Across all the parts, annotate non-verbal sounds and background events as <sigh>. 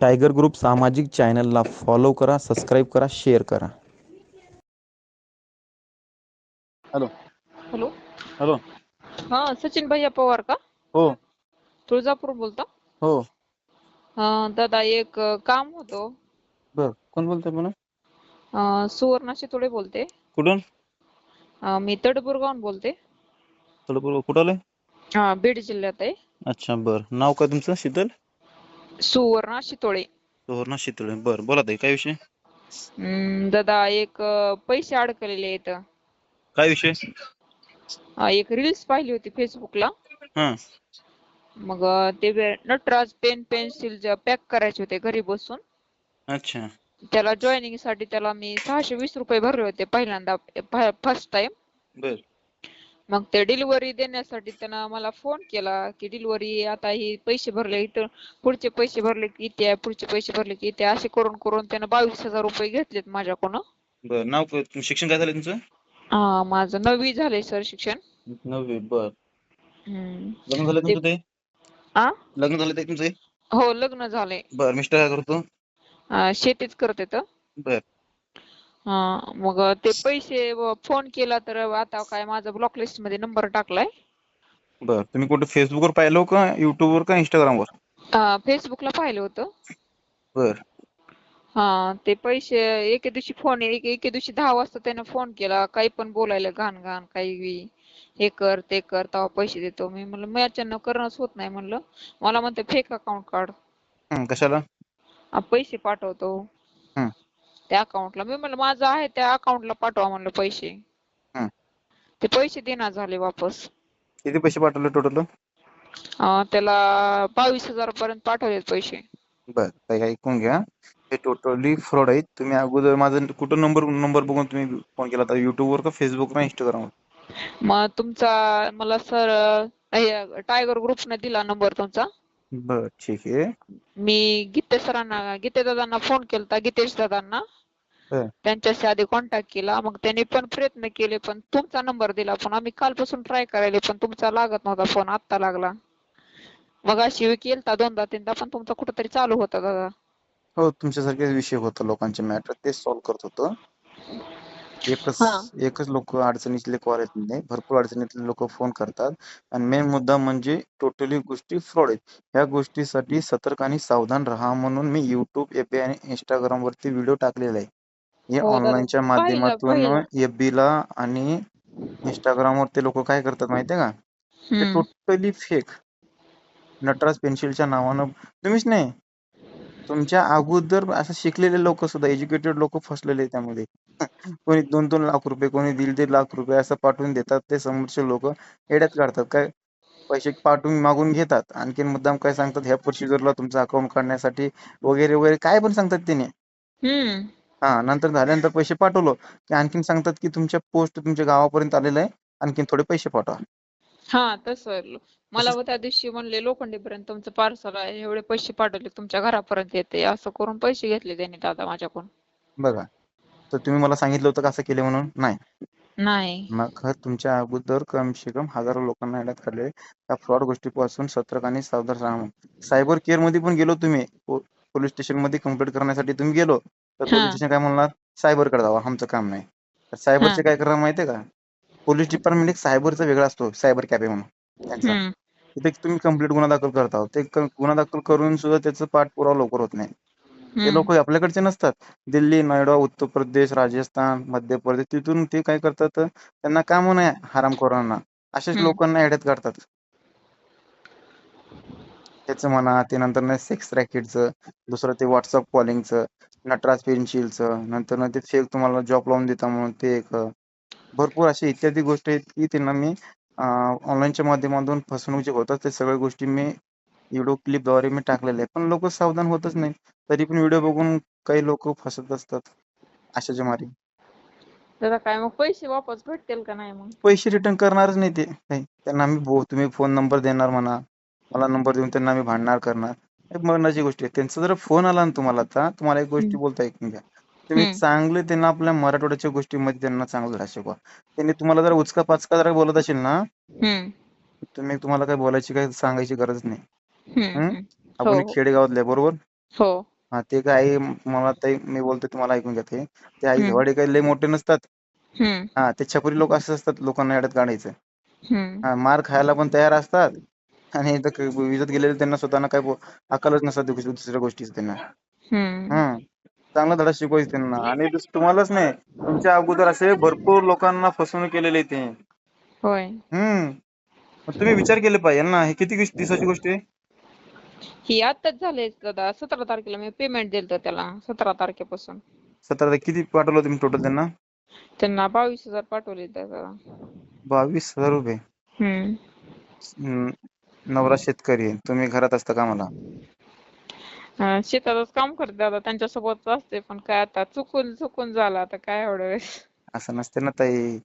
Tiger group सामाजिक चॅनलला follow करा सबस्क्राईब करा शेअर करा। हॅलो. हॅलो. हॅलो. हा सचिन भैया पवार का? हो. तुळजापूर बोलता? हो. हा दादा एक अ, काम होतं. बर कोण बोलतोय पुन्हा? अ, सुवर्णा शितोडे बोलते. कुठून? अ, मी तडपुरगावून बोलते. थोडं पूर्व कुठं आलंय? हा बीड जिल्ह्यात आहे. अच्छा बर. नाव काय तुमचं? शीतल? सुवर्णा शितोळे. सुवर्णा शीतळे. बर बोला ताई काय विषय? हम्म, दादा एक अ, पैसे अडकलेले आहेत. काय विषय? अ, एक रील्स पाहिली होती फेसबुकला हा. मग अ, ते वे- नटराज पेन पेन्सिल पॅक करायचे होते घरी बसून. अच्छा. त्याला जॉईनिंगसाठी त्याला मी सहाशे वीस रुपये भरले होते पहिल्यांदा फर्स्ट टाइम बर. मग ते डिलिव्हरी देण्यासाठी त्यानं मला फोन केला की डिलिव्हरी आता ही पैसे भरले इथं पुढचे पैसे भरले की इथे पुढचे पैसे भरले की इथे. असे करून करून त्यानं बावीस हजार रुपये घेतलेत माझ्याकडून. बर नाव काय- तुम- शिक्षण काय झालं तुमचं? हा माझं नववी झालंय सर शिक्षण. नववी बर. हम्म. लग्न झालं तुमचं ते? आ? लग्न झालं ते तुमचं? हो लग्न झालंय. बर मिस्टर काय करतो? अं, शेतीच करते तर बर. हा मग ते पैसे व- फोन केला तर आता काय माझा ब्लॉक लिस्टमध्ये नंबर टाकलाय. बर तुम्ही कुठे फेसबुकवर पाहिलं का युट्यूबवर का इंस्टाग्रामवर अं, फेसबुकला पाहिलं होतं. बर. हा ते पैसे एके दिवशी फोन एक एके दिवशी दहा वाजता त्याने फोन केला काही पण बोलायला घाण घाण काही बी. हे कर ते कर तेव्हा पैसे देतो. मी म्हणलं माझ्यानं करणंच होत नाही म्हणलं. मला म्हणते फेक अकाउंट काढ. हं, कशाला? पैसे पाठवतो. त्या अकाउंटला मी म्हणलं माझं आहे त्या अकाउंटला पाठवा म्हणलं पैसे. हं. ते पैसे देणार झाले वापस. किती पैसे पाठवले टोटल अं, त्याला बावीस हजार पर्यंत पाठवलेत पैसे. बर ताई ऐकून घ्या. हे टोटली फ्रॉड आहेत तुम्ही अगोदर माझं कुठं नंबर नंबर बघून तुम्ही फोन केला होता? युट्यूबवर का फेसबुक का इंस्टाग्रामवर मग तुमचा मला सर टायगर ग्रुपने दिला नंबर तुमचा. बर ठीक आहे. मी गीते सरांना गीते दादांना फोन केलता गीतेश दादांना. त्यांच्याशी आधी कॉन्टॅक्ट केला. मग त्यांनी पण प्रयत्न केले पण तुमचा नंबर दिला पण. आम्ही कालपासून ट्राय करायले पण तुमचा लागत नव्हता फोन आत्ता लागला. मग अशी केलता दोनदा तीनदा पण तुमचा कुठंतरी चालू होता दादा. हो तुमच्यासारखेच विषय होता लोकांचे मॅटर तेच सॉल्व्ह करत होतो. एकच. एकच लोक अडचणीतले कॉल येत नाही. भरपूर अडचणीतले लोक फोन करतात. आणि मेन मुद्दा म्हणजे टोटली गोष्टी फ्रॉड आहेत. ह्या गोष्टीसाठी सतर्क आणि सावधान राहा म्हणून मी युट्यूब एफ आणि इंस्टाग्राम वरती व्हिडिओ टाकलेला आहे. हे हो दादा. ऑनलाईनच्या पाहिलं, माध्यमातून पाहिलं. एफ ला आणि इंस्टाग्रामवर ते लोक काय करतात माहितीये का? ते हम्म. टोटली फेक नटराज पेन्सिलच्या नावानं. तुम्हीच नाही. तुमच्या अगोदर असं शिकलेले लोक सुद्धा एज्युकेटेड लोक फसलेले आहेत त्यामध्ये. <laughs> कोणी दोन दोन लाख रुपये कोणी दीड दीड लाख रुपये असं पाठवून देतात ते समोरचे लोक येड्यात काढतात. काय पैसे पाठवून मागून घेतात. आणखीन मुद्दाम काय सांगतात? ह्या प्रोसिजरला तुमचं अकाउंट काढण्यासाठी वगैरे वगैरे काय पण सांगतात त्याने हम्म. हा नंतर झाल्यानंतर पैसे पाठवलो. की आणखीन सांगतात की तुमच्या पोस्ट तुमच्या गावापर्यंत आलेलं आहे. आणखीन थोडे पैसे पाठवा. हा तसं मला तसंच- व त्या दिवशी म्हणले लोखंडीपर्यंत तुमचं पार्सल आहे. एवढे पैसे पाठवले तुमच्या घरापर्यंत येते. असं करून पैसे घेतले त्यांनी दादा माझ्याकडून. बघा. तर तुम्ही मला सांगितलं होतं का असं केलं म्हणून? नाही. नाही. मग तुमच्या अगोदर कमसे कम हजारो लोकांना येण्यात काढले त्या फ्रॉड गोष्टीपासून सतर्क आणि सावधान राहा सायबर केअरमध्ये पण गेलो तुम्ही. पोलीस स्टेशनमध्ये कंप्लेंट करण्यासाठी तुम्ही गेलो. तर हा. पोलीस स्टेशन काय म्हणणार सायबरकडे जावा आमचं काम नाही तर सायबरचे. काय करणार माहितीये का पोलीस डिपार्टमेंट एक सायबरचा वेगळा असतो सायबर कॅफे म्हणून त्यांचा हम्म. तिथे तुम्ही कंप्लीट गुन्हा दाखल करता ते क- गुन्हा दाखल करून सुद्धा त्याचं पाठपुरावा लवकर होत नाही ते. लोक आपल्याकडचे नसतात दिल्ली नोएडा उत्तर प्रदेश राजस्थान मध्य प्रदेश तिथून ते काय करतात त्यांना काम नाही हरामखोरांना अशाच हम्म. लोकांना येड्यात काढतात त्याचं म्हणा ते नंतर सेक्स रॅकेटचं दुसरं ते व्हॉट्सअप कॉलिंगचं नटराज पेन्सिलचं नंतर ते फेक तुम्हाला जॉब लावून देता म्हणून ते एक भरपूर असे इत्यादी गोष्टी आहेत की त्यांना मी ऑनलाईनच्या माध्यमातून फसवणूक जे होतात ते सगळ्या गोष्टी मी व्हिडिओ क्लिपद्वारे मी टाकलेले आहे पण लोक सावधान होतच नाही तरी पण व्हिडिओ बघून काही लोक फसत असतात. अशाच्या मारी. दादा काय मग पैसे वापस भेटतील का नाही मग? पैसे रिटर्न करणारच नाही ते. काही त्यांना आम्ही बो तुम्ही फोन नंबर देणार म्हणा. मला नंबर देऊन त्यांना आम्ही भांडणार करणार. मरणाची गोष्ट आहे. त्यांचा जर फोन आला ना तुम्हाला आता तुम्हाला एक गोष्टी. बोलता ऐकून घ्या तुम्ही. चांगले त्यांना आपल्या मराठवाड्याच्या गोष्टीमध्ये त्यांना चांगलं धडा शिकवा त्यांनी तुम्हाला जर उचका पाचका जरा बोलत असेल ना. तुम्ही तुम्हाला काही बोलायची काही सांगायची गरज नाही. आपण हो. खेडेगावातले बरोबर? हो. हा ते काय मला ताई मी बोलतोय तुम्हाला ऐकून घ्या ते ते आई. झवाडे काही लय मोठे नसतात. हा ते छपरी लोक असे असतात लोकांना येड्यात काढायचं. हा मार खायला पण तयार असतात. आणि इथं विजत गेलेले त्यांना स्वतःना काय बो- अक्कलच नसतात दुस- दुसऱ्या गोष्टीच त्यांना. हम्म. चांगला धडा शिकवायचा त्यांना. आणि तुम्हालाच नाही तुमच्या अगोदर असे भरपूर लोकांना फसवणूक केलेली ते. होय. हम्म तुम्ही विचार केले पाहिजे ना हे किती दिवस- दिवसाची गोष्ट आहे? ही आताच झाले दादा. सतरा तारखेला मी पेमेंट दिलं त्याला सतरा तारखेपासून. सतरा तारीख किती पाठवलं तुम्ही टोटल त्यांना? त्यांना बावीस हजार पाठवले दादा. बावीस हजार रुपये. नवरा शेतकरी आहे. तुम्ही घरात असता का मला अं, शेतातच काम करते दादा. त्यांच्यासोबत असते पण काय आता चुकून चुकून झालं आता काय एवढं वेळेस असं नसते ना ताई.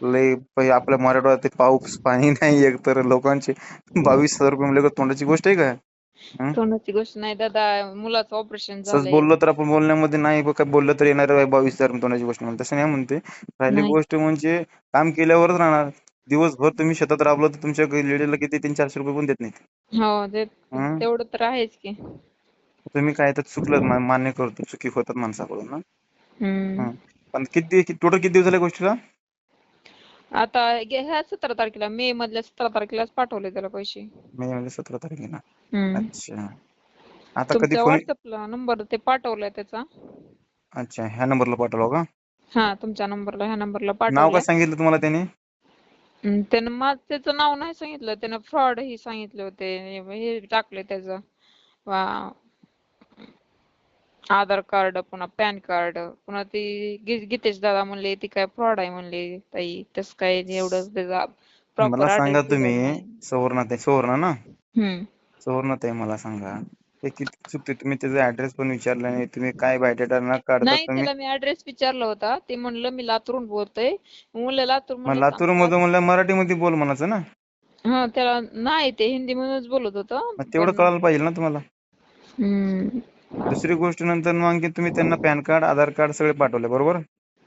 लय पै- आपल्या मराठवाड्यात ते पाऊस पाणी नाही एक तर लोकांचे बावीस हजार रुपये तोंडाची गोष्ट आहे का? तोंडाची गोष्ट नाही दादा. मुलाचं ऑपरेशन सहज झालंय. बोललो तर आपण बोलण्यामध्ये नाही बघ, काय बोललं तर येणार बावीस हजार तोंडाची गोष्ट म्हणून. तसं नाही म्हणते. राहिली नाही. गोष्ट म्हणजे काम केल्यावरच राहणार. दिवसभर तुम्ही शेतात राबलं तर तुमच्या लेडीला किती तीन चारशे रुपये पण देत नाहीत. हो ते हं? तेवढं तर आहेच की. तुम्ही काय तर चुकलं मा- मान्य करतो चुकी होतात माणसाकडून ना हम्म हं. पण किती टोटल किती दिवस झाले गोष्टीला? आता गे- ह्या सतरा तारखेला मे मधल्या सतरा तारखेलाच पाठवले त्याला पैसे. मे म्हणजे सतरा तारखेला. हम्म अच्छा. आता कधी तुमच्या फोन व्हॉट्सअपला नंबर ते पाठवलाय त्याचा. अच्छा ह्या नंबरला पाठवला का? हा तुमच्या नंबरला ह्या नंबरला नाव पाठवलंय. काय सांगितलं तुम्हाला त्याने? हम्म, त्यानं त्याचं नाव नाही सांगितलं त्यानं फ्रॉड ही सांगितले होते हे टाकले त्याचं. वा- आधार कार्ड पुन्हा पॅन कार्ड पुन्हा ती गी- गीतेश दादा म्हणले ती काय फ्रॉड आहे म्हणले ताई. तसं काय एवढं त्याचा प्रॉपर मला सांगा तुम्ही सुवर्णा ताई सुवर्णा ना? हम्म. सुवर्णा ताई मला सांगा. ते किती चुकते तुम्ही त्याचा ऍड्रेस पण विचारला नाही तुम्ही काय बायोडेटा न काढता नाही तुम्ही त्याला मी ऍड्रेस विचारला होता. ते म्हणलं मी लातूरून बोलतोय. म्हणलं लातूर मग लातूर. मधून म्हणलं मराठीमध्ये बोल म्हणायचं ना. हा त्याला नाही ते हिंदी मधूनच बोलत होतं. मग तेवढं कळायला पाहिजे ना तुम्हाला. हम्म. दुसरी गोष्ट नंतर मग आणखी तुम्ही त्यांना पॅन कार्ड आधार कार्ड सगळे पाठवले बरोबर?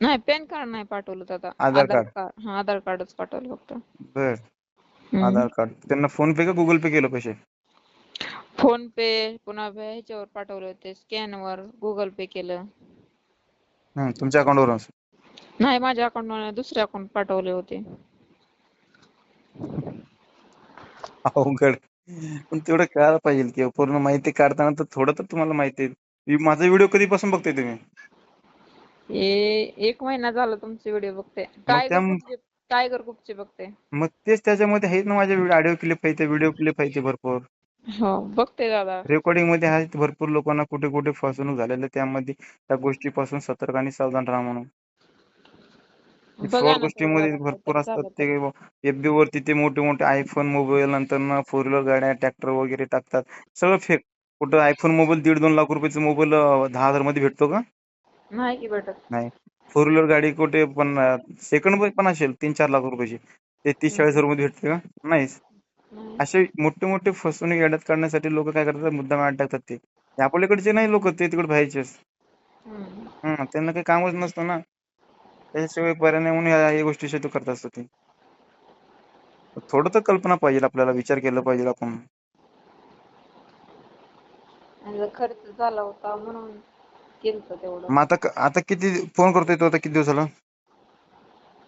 नाही पॅन कार्ड नाही पाठवलं दादा आधार आधार कार्ड. कार्ड हा आधार कार्डच पाठवलं फक्त. बर. हम्म. आधार कार्ड. त्यांना फोन पे का गुगल पे केलं पैसे? फोन पे पुन्हा ह्याच्यावर पाठवले होते स्कॅनवर गुगल पे केलं. हं, तुमच्या अकाउंटवरून नाही माझ्या अकाउंट दुसऱ्या अकाउंट पाठवले होते. अवघड. पण तेवढं कळायला पाहिजे की पूर्ण माहिती काढताना तर थोडं तर तुम्हाला माहिती आहे. ही- माझा व्हिडिओ कधीपासून बघताय तुम्ही? हे एक महिना झाला तुमचे व्हिडिओ बघते. टायगर त्या- ग्रुपचे टायगर ग्रुपचे बघते. मग तेच त्याच्यामध्ये आहेत ना माझे ऑडिओ क्लिप आहे व्हिडिओ क्लिप आहे भरपूर. हो बघते दादा. रेकॉर्डिंगमध्ये आहेत भरपूर लोकांना कुठे कुठे फसवणूक झालेलं आहे. त्यामध्ये त्या गोष्टीपासून सतर्क आणि सावधान राहा म्हणून. बघा फ्रॉड गोष्टीमध्ये भरपूर असतात झालं ते. एफबी वरती ते मोठे मोठे आयफोन मोबाईल नंतर फोर व्हीलर गाड्या ट्रॅक्टर वगैरे टाकतात. सगळं फेक कुठं आयफोन मोबाईल दीड दोन लाख रुपयाचा मोबाईल दहा हजारमध्ये भेटतो का. नाही की भेटत. नाही. फोर व्हीलर गाडी कुठे पण सेकंड पण असेल तीन चार लाख रुपयाची. ते तीस चाळीस हजारमध्ये भेटते का? नाहीच. नाही. असे मोठे मोठे फसवणूक येड्यात काढण्यासाठी लोक काय करतात? मुद्दाम ऍड टाकतात ते. हे आपल्याकडचे नाही लोक ते तिकडे बाहेरचेच. हम्म. हम्म त्यांना काही कामच नसतं ना. त्याच्याशिवाय पर्याय नाही म्हणून ह्या ह्या गोष्टी शेतू करत असतात ते. थोडं तर कल्पना पाहिजे आपल्याला विचार केला पाहिजे आपण. आणि जर खर्च झाला होता म्हणून केलत तेवढं. मग आता क- आता किती फोन करतोय तो आता किती दिवस झाला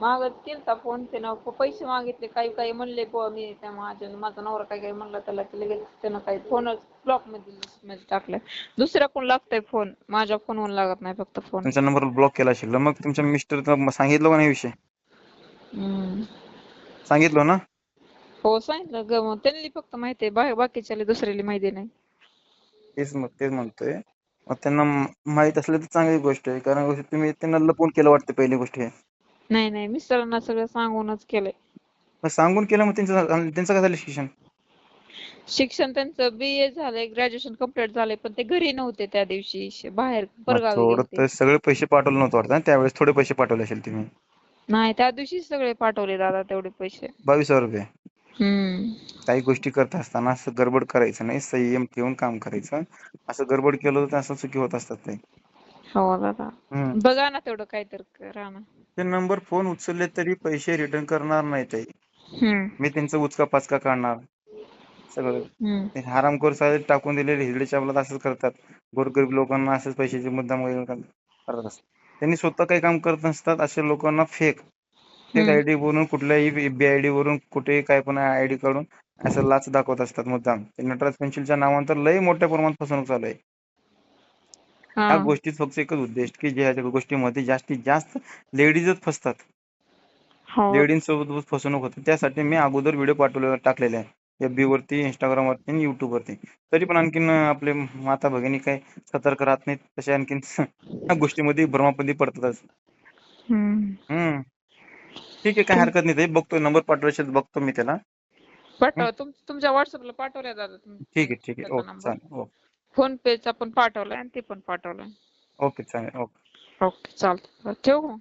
मागत केलता फोन त्यानं पैसे मागितले काही काही म्हणले बुवा मी त्या माझ्या माझा नवरा काय काय म्हणला त्याला की लगेच त्यानं काही फोनच ब्लॉकमध्ये टाकलाय दुसऱ्या कोण लागतोय फोन माझ्या फोनवर लागत नाही फक्त फोन तुमच्या नंबर ब्लॉक केला असेल मग तुमच्या मिस्टर सांगितलं का नाही विषय? हम्म. सांगितलं ना? हो सांगितलं ग. मग त्यांनी फक्त माहिती आहे बा बाकीच्याला दुसऱ्याला माहिती नाही. तेच मग तेच म्हणतोय. मग त्यांना माहीत असलं तर चांगली गोष्ट आहे. कारण तुम्ही त्यांना लपून केलं वाटतं पहिली गोष्ट आहे नाही नाही मिस्टरांना सगळं सांगूनच केलंय. मग सांगून केलं मग त्यांचं त्यांचं काय झालं शिक्षण? शिक्षण त्यांचं बीए झालंय ग्रॅज्युएशन कंप्लीट झालंय पण ते घरी नव्हते त्या दिवशी श- बाहेर मग परगावी थोडं गेलते. तर सगळे पैसे पाठवले नव्हतं वाटतं ना? त्यावेळेस थोडे पैसे पाठवले असेल तुम्ही. नाही त्या दिवशी सगळे पाठवले दादा तेवढे पैसे. बावीस हजार रुपये. हम्म. काही गोष्टी करत असताना असं गडबड करायचं नाही संयम ठेवून काम करायचं. असं गडबड केलं तर असं चुकी होत असतात ते. हो दादा हम्म. बघा ना तेवढं काय तर करा ना. ते नंबर फोन उचलले तरी पैसे रिटर्न करणार नाही ते. हम्म. मी त्यांचा उचका पाचका काढणार. सगळं. हम्म. ते हरामखोर टाकून दिलेले हिजड्याच्या आपल्यात असंच करतात. गोरगरीब लोकांना असंच पैशाचे मुद्दाम वगैरे करत करत असतात. त्यांनी स्वतः काही काम करत नसतात अशा लोकांना फेक फेक हम्म. आयडी वरून कुठल्याही बी आयडी वरून कुठेही काय पण आयडी काढून असं लाच दाखवत असतात मुद्दाम. ते नटराज पेन्सिलच्या नावानंतर लय मोठ्या प्रमाणात फसवणूक चालू आहे. ह्या गोष्टीत फक्त एकच उद्देश की ज्या गोष्टीमध्ये जास्तीत जास्त लेडीजच फसतात. हो. लेडीज सोबत फसवणूक होते. त्यासाठी मी अगोदर व्हिडिओ पाठवले टाकलेले आहे. एफ बी वरती इंस्टाग्राम वरती आणि युट्यूब वरती. तरी पण आणखीन आपले माता भगिनी काय सतर्क राहत नाहीत तसे आणखीन गोष्टीमध्ये भ्रमामध्ये पडतातच. हम्म. ठीक आहे काय हरकत नाही बघतो नंबर पाठवायचे बघतो मी त्याला. पाठवा. तुमच्या व्हॉट्सअपला पाठवल्या तुम्ही. ठीक आहे ठीक आहे. ओके. चालेल. ओके. फोन पेचा पण पाठवलाय आणि ते पण पाठवलंय. ओके चालेल ओके. ओके चालतं ठेवू? मग